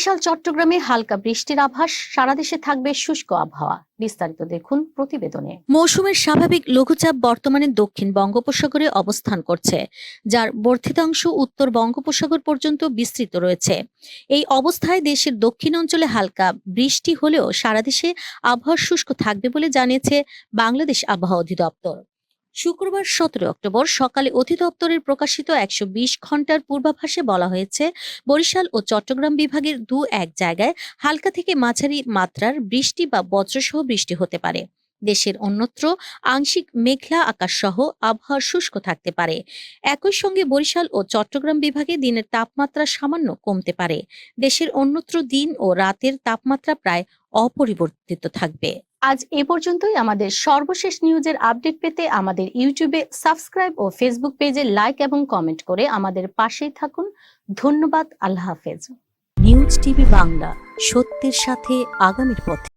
বরিশাল, চট্টগ্রামে হালকা বৃষ্টির আভাস। সারা দেশে থাকবে শুষ্ক আবহাওয়া। বিস্তারিত দেখুন প্রতিবেদনে। মৌসুমের স্বাভাবিক লঘুচাপ বর্তমানে দক্ষিণ বঙ্গোপসাগরে অবস্থান করছে, যার বর্ধিতাংশ উত্তর বঙ্গোপসাগর পর্যন্ত বিস্তৃত রয়েছে। এই অবস্থায় দেশের দক্ষিণ অঞ্চলে হালকা বৃষ্টি হলেও সারা দেশে আবহাওয়া শুষ্ক থাকবে বলে জানিয়েছে বাংলাদেশ আবহাওয়া অধিদপ্তর। শুক্রবার সতেরো অক্টোবর সকালে অধিদপ্তরের প্রকাশিত একশো বিশ ঘণ্টার পূর্বাভাসে বলা হয়েছে, বরিশাল ও চট্টগ্রাম বিভাগের দু এক জায়গায় হালকা থেকে মাঝারি মাত্রার বৃষ্টি বা বজ্রসহ বৃষ্টি হতে পারে। দেশের অন্যত্র আংশিক মেঘলা আকাশ সহ আবহাওয়া শুষ্ক থাকতে পারে। একই সঙ্গে বরিশাল ও চট্টগ্রাম বিভাগে দিনের তাপমাত্রা সামান্য কমতে পারে। দেশের অন্যত্র দিন ও রাতের তাপমাত্রা প্রায় অপরিবর্তিত থাকবে। আজ এ পর্যন্তই। আমাদের সর্বশেষ নিউজের আপডেট পেতে আমাদের ইউটিউবে সাবস্ক্রাইব ও ফেসবুক পেজে লাইক এবং কমেন্ট করে আমাদের পাশেই থাকুন। ধন্যবাদ। আল্লাহ হাফেজ। নিউজ টিভি বাংলা, সত্যের সাথে আগামীর পথে।